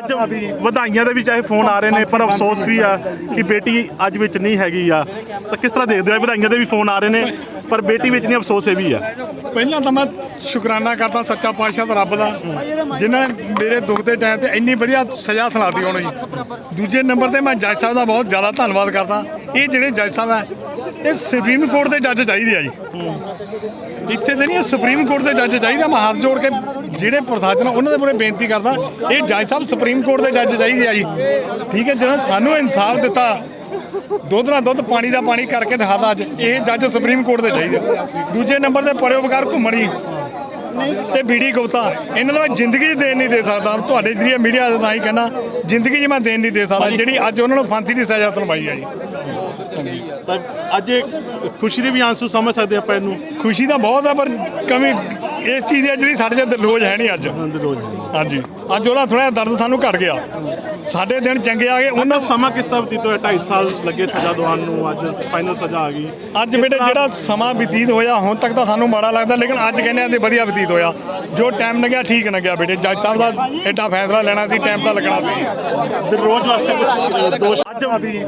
ਅੱਜ ਵਧਾਈਆਂ ਦੇ ਵੀ ਚਾਹੇ ਫੋਨ ਆ ਰਹੇ ਨੇ, ਪਰ ਅਫਸੋਸ ਵੀ ਆ ਕਿ ਬੇਟੀ ਅੱਜ ਵਿੱਚ ਨਹੀਂ ਹੈਗੀ ਆ। ਤਾਂ ਕਿਸ ਤਰ੍ਹਾਂ ਦੇਖਦੇ ਹੋ? ਵਧਾਈਆਂ ਦੇ ਵੀ ਫੋਨ ਆ ਰਹੇ ਨੇ, ਪਰ ਬੇਟੀ ਵਿੱਚ ਨਹੀਂ, ਅਫਸੋਸ ਇਹ ਵੀ ਆ। ਪਹਿਲਾਂ ਤਾਂ ਮੈਂ ਸ਼ੁਕਰਾਨਾ ਕਰਦਾ ਸੱਚਾ ਪਾਤਸ਼ਾਹ ਦਾ ਰੱਬ ਦਾ, ਜਿਨ੍ਹਾਂ ਨੇ ਮੇਰੇ ਦੁੱਖ ਦੇ ਟਾਈਮ ਤੇ ਇੰਨੀ ਵਧੀਆ ਸਜ਼ਾ ਸੁਣਾਤੀ ਉਹਨੂੰ ਜੀ। ਦੂਜੇ ਨੰਬਰ ਤੇ ਮੈਂ ਜੱਜ ਸਾਹਿਬ ਦਾ ਬਹੁਤ ਜ਼ਿਆਦਾ ਧੰਨਵਾਦ ਕਰਦਾ। ਇਹ ਜਿਹੜੇ ਜੱਜ ਸਾਹਿਬ ਹੈ ਇਹ ਸੁਪਰੀਮ ਕੋਰਟ ਦੇ ਜੱਜ ਚਾਹੀਦੇ ਆ ਜੀ। ਇੱਥੇ ਤੇ ਨਹੀਂ ਸੁਪਰੀਮ ਕੋਰਟ ਦੇ ਜੱਜ ਚਾਹੀਦਾ ਮੈਂ ਹੱਥ ਜੋੜ ਕੇ ਜਿਹੜੇ ਪ੍ਰਸ਼ਾਸਨ ਉਹਨਾਂ ਦੇ ਮੂਹਰੇ ਬੇਨਤੀ ਕਰਦਾ ਇਹ ਜੱਜ ਸਾਹਿਬ ਸੁਪਰੀਮ ਕੋਰਟ ਦੇ ਜੱਜ ਚਾਹੀਦੇ ਆ ਜੀ। ਠੀਕ ਹੈ ਜਿਹਨਾਂ ਸਾਨੂੰ ਇਨਸਾਫ ਦਿੱਤਾ ਦੁੱਧ ਨਾਲ ਦੁੱਧ ਪਾਣੀ ਦਾ ਪਾਣੀ ਕਰਕੇ ਦਿਖਾਦਾ ਅੱਜ ਇਹ ਜੱਜ ਸੁਪਰੀਮ ਕੋਰਟ ਦੇ ਚਾਹੀਦੇ ਦੂਜੇ ਨੰਬਰ ਤੇ ਪਰੋਪਕਾਰ ਘੁੰਮਣੀ ਤੇ ਬੀੜੀ ਗੁਪਤਾ ਇਹਨਾਂ ਦਾ ਜ਼ਿੰਦਗੀ 'ਚ ਦੇਣ ਨਹੀਂ ਦੇ ਸਕਦਾ। ਤੁਹਾਡੇ ਜਰੀਏ ਮੀਡੀਆ ਦਾ ਤਾਂ ਹੀ ਕਹਿਣਾ ਜ਼ਿੰਦਗੀ 'ਚ ਮੈਂ ਦੇਣ ਨਹੀਂ ਦੇ ਸਕਦਾ। ਜਿਹੜੀ ਅੱਜ ਉਹਨਾਂ ਨੂੰ ਫਾਂਸੀ ਦੀ ਸਜ਼ਾ ਸੁਣਵਾਈ ਆ ਜੀ। ਅੱਜ ਖੁਸ਼ੀ ਦੇ ਵੀ ਆਂਸੂ ਸਮਝ ਸਕਦੇ ਆਪਾਂ ਇਹਨੂੰ। ਖੁਸ਼ੀ ਤਾਂ ਬਹੁਤ ਆ ਪਰ ਕਮੀ ਇਸ ਚੀਜ਼ ਦੀ ਆ ਜਿਹੜੀ ਸਾਡੇ ਚ ਰੋਜ਼ ਹੈ ਨਹੀਂ ਅੱਜ। ਹਾਂਜੀ। ਅੱਜ ਉਹਦਾ ਥੋੜਾ ਦਰਦ ਸਾਨੂੰ ਘਟ ਗਿਆ। ਸਾਡੇ ਦਿਨ ਚੰਗੇ ਆ ਗਏ ਉਹਨਾਂ ਸਮਾਂ ਕਿਸ ਤਰ੍ਹਾਂ ਬਤੀਤ ਹੋਇਆ? 2.5 ਸਾਲ ਲੱਗੇ ਸਜ਼ਾ ਦਵਾਉਣ ਨੂੰ ਅੱਜ ਫਾਈਨਲ ਸਜ਼ਾ ਆ ਗਈ। ਅੱਜ ਬੇਟੇ ਜਿਹੜਾ ਸਮਾਂ ਬਤੀਤ ਹੋਇਆ ਹੁਣ ਤੱਕ ਤਾਂ ਸਾਨੂੰ ਮਾੜਾ ਲੱਗਦਾ ਲੇਕਿਨ ਅੱਜ ਕਹਿੰਦੇ ਆ ਤੇ ਵਧੀਆ ਬਤੀਤ ਹੋਇਆ। ਜੋ ਟਾਈਮ ਲੱਗਿਆ ਠੀਕ ਲੱਗਿਆ ਬੇਟੇ। ਜੱਜ ਸਾਹਿਬ ਦਾ ਏਡਾ ਫੈਸਲਾ ਲੈਣਾ ਸੀ ਟਾਈਮ ਤਾਂ ਲੱਗਣਾ ਸੀ। ਤੇ ਰੋਜ਼ ਵਾਸਤੇ ਕੁਝ ਦੋਸ਼ ਅੱਜ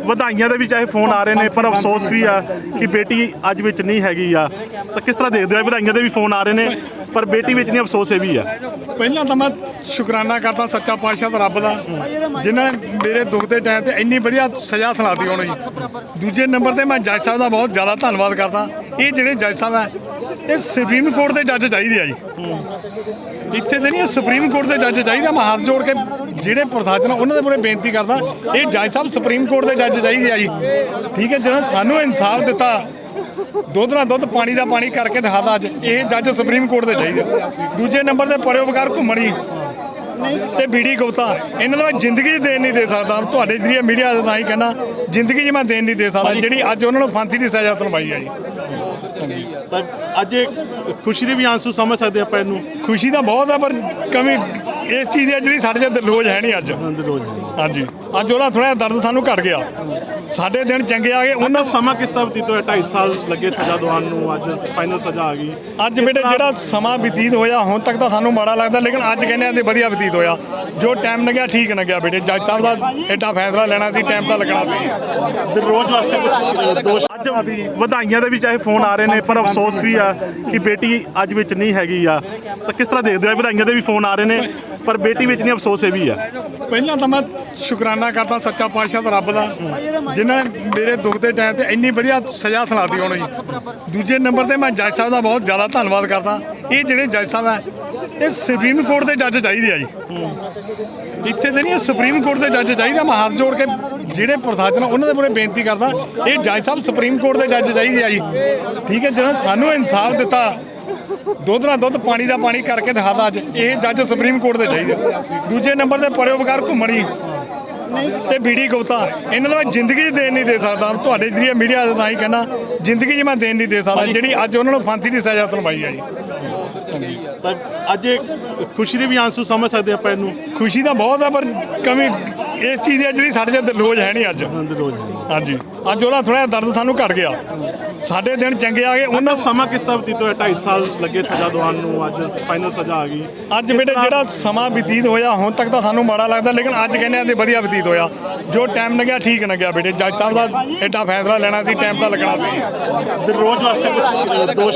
ਵਧਾਈਆਂ ਦੇ ਵੀ ਚਾਹੇ ਫੋਨ ਆ ਰਹੇ ਨੇ ਪਰ ਅਫਸੋਸ ਵੀ ਆ ਕਿ ਬੇਟੀ ਅੱਜ ਵਿੱਚ ਨਹੀਂ ਹੈਗੀ ਆ। ਤਾਂ ਕਿਸ ਤਰ੍ਹਾਂ ਦੇਖਦੇ ਹੋ? ਵਧਾਈਆਂ ਦੇ ਵੀ ਫੋਨ ਆ ਰਹੇ ਨੇ ਪਰ ਬੇਟੀ ਵਿੱਚ ਨਹੀਂ ਅਫਸੋਸ ਇਹ ਵੀ ਆ। ਪਹਿਲਾਂ ਤਾਂ ਮੈਂ ਸ਼ੁਕਰਾਨਾ ਕਰਦਾ ਸੱਚਾ ਪਾਤਸ਼ਾਹ ਦਾ ਰੱਬ ਦਾ। ਜਿਨ੍ਹਾਂ ਨੇ ਮੇਰੇ ਦੁੱਖ ਦੇ ਟਾਈਮ ਤੇ ਇੰਨੀ ਵਧੀਆ ਸਜ਼ਾ ਸੁਣਾਤੀ ਉਹਨੂੰ ਜੀ। ਦੂਜੇ ਨੰਬਰ ਤੇ ਮੈਂ ਜੱਜ ਸਾਹਿਬ ਦਾ ਬਹੁਤ ਜ਼ਿਆਦਾ ਧੰਨਵਾਦ ਕਰਦਾ। ਇਹ ਜਿਹੜੇ ਜੱਜ ਸਾਹਿਬ ਹੈ, ਇਹ ਸੁਪਰੀਮ ਕੋਰਟ ਦੇ ਜੱਜ ਚਾਹੀਦੇ ਆ ਜੀ। ਇੱਥੇ ਤੇ ਨਹੀਂ ਸੁਪਰੀਮ ਕੋਰਟ ਦੇ ਜੱਜ ਚਾਹੀਦੇ ਮੈਂ ਹੱਥ ਜੋੜ ਕੇ ਜਿਹੜੇ ਪ੍ਰਸ਼ਾਸਨ ਉਹਨਾਂ ਦੇ ਮੂਹਰੇ ਬੇਨਤੀ ਕਰਦਾ, ਇਹ ਜੱਜ ਸਾਹਿਬ ਸੁਪਰੀਮ ਕੋਰਟ ਦੇ ਜੱਜ ਚਾਹੀਦੇ ਆ ਜੀ। ਠੀਕ ਹੈ, ਜਿਹਨਾਂ ਸਾਨੂੰ ਇਨਸਾਫ ਦਿੱਤਾ। ਦੁੱਧ ਨਾਲ ਦੁੱਧ, ਪਾਣੀ ਦਾ ਪਾਣੀ ਕਰਕੇ ਦਿਖਾਦਾ ਅੱਜ। ਇਹ ਜੱਜ ਸੁਪਰੀਮ ਕੋਰਟ ਦੇ ਚਾਹੀਦੇ ਦੂਜੇ ਨੰਬਰ ਤੇ ਪਰੋਪਕਾਰ ਘੁੰਮਣੀ ਤੇ ਬੀੜੀ ਗੁਪਤਾ ਇਹਨਾਂ ਦਾ ਮੈਂ ਜ਼ਿੰਦਗੀ 'ਚ ਦੇਣ ਨਹੀਂ ਦੇ ਸਕਦਾ। ਤੁਹਾਡੇ ਜਰੀਏ ਮੀਡੀਆ ਦਾ ਤਾਂ ਹੀ ਕਹਿਣਾ ਜ਼ਿੰਦਗੀ 'ਚ ਮੈਂ ਦੇਣ ਨਹੀਂ ਦੇ ਸਕਦਾ। ਜਿਹੜੀ ਅੱਜ ਉਹਨਾਂ ਨੂੰ ਫਾਂਸੀ ਦੀ ਸਜ਼ਾ ਸੁਣਵਾਈ ਆ ਜੀ। ਤਾਂ ਅੱਜ ਇਹ ਖੁਸ਼ੀ ਦੇ ਵੀ ਆਂਸੂ ਸਮਝ ਸਕਦੇ ਆਪਾਂ ਇਹਨੂੰ। ਖੁਸ਼ੀ ਤਾਂ ਬਹੁਤ ਆ ਪਰ ਕਮੀ ਇਸ ਚੀਜ਼ ਦੀ ਆ ਜਿਹੜੀ ਸਾਡੇ ਚ ਰੋਜ਼ ਹੈ ਨਹੀਂ ਅੱਜ। ਹਾਂਜੀ। ਅੱਜ ਉਹਦਾ ਥੋੜਾ ਦਰਦ ਸਾਨੂੰ ਘਟ ਗਿਆ। ਸਾਡੇ ਦਿਨ ਚੰਗੇ ਆ ਗਏ ਉਹਨਾਂ ਉਹਨਾਂ ਸਮਾਂ ਕਿਸ ਤਰ੍ਹਾਂ ਬਤੀਤ ਹੋਇਆ? 2.5 ਸਾਲ ਲੱਗੇ ਸਜ਼ਾ ਦਵਾਉਣ ਨੂੰ ਅੱਜ ਫਾਈਨਲ ਸਜ਼ਾ ਆ ਗਈ। ਅੱਜ ਬੇਟੇ ਜਿਹੜਾ ਸਮਾਂ ਬਤੀਤ ਹੋਇਆ ਹੁਣ ਤੱਕ ਤਾਂ ਸਾਨੂੰ ਮਾੜਾ ਲੱਗਦਾ ਲੇਕਿਨ ਅੱਜ ਕਹਿੰਦੇ ਆ ਤੇ ਵਧੀਆ ਬਤੀਤ ਹੋਇਆ। ਜੋ ਟਾਈਮ ਲੱਗਿਆ ਠੀਕ ਲੱਗਿਆ ਬੇਟੇ। ਜੱਜ ਸਾਹਿਬ ਦਾ ਏਡਾ ਫੈਸਲਾ ਲੈਣਾ ਸੀ ਟਾਈਮ ਤਾਂ ਲੱਗਣਾ ਸੀ। ਰੋਜ਼ ਵਾਸਤੇ ਕੁਝ ਦੋਸ਼ ਅੱਜ ਵਧਾਈਆਂ ਦੇ ਵੀ ਚਾਹੇ ਫੋਨ ਆ ਰਹੇ ਨੇ ਪਰ ਅਫਸੋਸ ਵੀ ਆ ਕਿ ਬੇਟੀ ਅੱਜ ਵਿੱਚ ਨਹੀਂ ਹੈਗੀ ਆ। ਤਾਂ ਕਿਸ ਤਰ੍ਹਾਂ ਦੇਖਦੇ ਹੋ? ਇਹ ਵਧਾਈਆਂ ਦੇ ਵੀ ਫੋਨ ਆ ਰਹੇ ਨੇ। ਪਰ ਬੇਟੀ ਵਿੱਚ ਨਹੀਂ, ਅਫਸੋਸ ਇਹ ਵੀ ਆ। ਪਹਿਲਾਂ ਤਾਂ ਮੈਂ ਸ਼ੁਕਰਾਨਾ ਕਰਦਾ ਸੱਚਾ ਪਾਤਸ਼ਾਹ ਦਾ ਰੱਬ ਦਾ, ਜਿਨ੍ਹਾਂ ਨੇ ਮੇਰੇ ਦੁੱਖ ਦੇ ਟਾਈਮ ਤੇ ਇੰਨੀ ਵਧੀਆ ਸਜ਼ਾ ਸੁਣਾਤੀ ਉਹਨੂੰ ਜੀ। ਦੂਜੇ ਨੰਬਰ ਤੇ ਮੈਂ ਜੱਜ ਸਾਹਿਬ ਦਾ ਬਹੁਤ ਜ਼ਿਆਦਾ ਧੰਨਵਾਦ ਕਰਦਾ। ਇਹ ਜਿਹੜੇ ਜੱਜ ਸਾਹਿਬ ਹੈ ਇਹ ਸੁਪਰੀਮ ਕੋਰਟ ਦੇ ਜੱਜ ਚਾਹੀਦੇ ਆ ਜੀ। ਇੱਥੇ ਤੇ ਨਹੀਂ ਸੁਪਰੀਮ ਕੋਰਟ ਦੇ ਜੱਜ ਚਾਹੀਦਾ ਮੈਂ ਹੱਥ ਜੋੜ ਕੇ ਜਿਹੜੇ ਪ੍ਰਸ਼ਾਸਨ ਉਹਨਾਂ ਦੇ ਮੂਹਰੇ ਬੇਨਤੀ ਕਰਦਾ, ਇਹ ਜੱਜ ਸਾਹਿਬ ਸੁਪਰੀਮ ਕੋਰਟ ਦੇ ਜੱਜ ਚਾਹੀਦੇ ਆ ਜੀ। ਠੀਕ ਹੈ, ਜਿਹਨਾਂ ਸਾਨੂੰ ਇਨਸਾਫ ਦਿੱਤਾ ਦੁੱਧ ਨਾਲ ਦੁੱਧ, ਪਾਣੀ ਦਾ ਪਾਣੀ ਕਰਕੇ ਦਿਖਾਦਾ ਅੱਜ। ਇਹ ਜੱਜ ਸੁਪਰੀਮ ਕੋਰਟ ਦੇ ਚਾਹੀਦੇ। ਦੂਜੇ ਨੰਬਰ ਤੇ ਪਰੋਪਕਾਰ ਘੁੰਮਣੀ। ਤੇ ਬੀੜੀ ਗੁਪਤਾ ਇਹਨਾਂ ਦਾ ਮੈਂ ਜ਼ਿੰਦਗੀ 'ਚ ਦੇਣ ਨਹੀਂ ਦੇ ਸਕਦਾ। ਤੁਹਾਡੇ ਜਰੀਏ ਮੀਡੀਆ ਦਾ ਹੀ ਕਹਿਣਾ ਜ਼ਿੰਦਗੀ 'ਚ ਮੈਂ ਦੇਣ ਨਹੀਂ ਦੇ ਸਕਦਾ ਜਿਹੜੀ ਅੱਜ ਉਹਨਾਂ ਨੂੰ ਫਾਂਸੀ ਦੀ ਸਜ਼ਾ ਸੁਣਵਾਈ ਆ ਜੀ। ਤਾਂ ਅੱਜ ਖੁਸ਼ੀ ਦੇ ਵੀ ਆਂਸੂ ਸਮਝ ਸਕਦੇ ਆਪਾਂ ਇਹਨੂੰ। ਖੁਸ਼ੀ ਤਾਂ ਬਹੁਤ ਆ ਪਰ ਕਮੀ ਇਸ ਚੀਜ਼ ਦੀ ਜਿਹੜੀ ਸਾਡੇ ਚ ਰੋਜ਼ ਹੈ ਨਹੀਂ ਅੱਜ। ਹਾਂਜੀ। ਅੱਜ ਉਹਦਾ ਥੋੜਾ ਦਰਦ ਸਾਨੂੰ ਘਟ ਗਿਆ। ਸਾਡੇ ਦਿਨ ਚੰਗੇ ਆ ਗਏ ਉਹਨਾਂ ਸਮਾਂ ਕਿਸ ਤਰ੍ਹਾਂ ਬਤੀਤ ਹੋਇਆ? 2.5 ਸਾਲ ਲੱਗੇ ਸਜ਼ਾ ਦਵਾਉਣ ਨੂੰ ਅੱਜ ਫਾਈਨਲ ਸਜ਼ਾ ਆ ਗਈ। ਅੱਜ ਬੇਟੇ ਜਿਹੜਾ ਸਮਾਂ ਬਤੀਤ ਹੋਇਆ ਹੁਣ ਤੱਕ ਤਾਂ ਸਾਨੂੰ ਮਾੜਾ ਲੱਗਦਾ ਲੇਕਿਨ ਅੱਜ ਕਹਿੰਦੇ ਆ ਤੇ ਵਧੀਆ ਬਤੀਤ ਹੋਇਆ। ਜੋ ਟਾਈਮ ਲੱਗਿਆ, ਠੀਕ ਲੱਗਿਆ ਬੇਟੇ। ਜੱਜ ਸਾਹਿਬ ਦਾ ਏਡਾ ਫੈਸਲਾ ਲੈਣਾ ਸੀ ਟਾਈਮ ਤਾਂ ਲੱਗਣਾ ਸੀ। ਰੋਜ਼ ਵਾਸਤੇ ਕੁਝ ਦੋਸ਼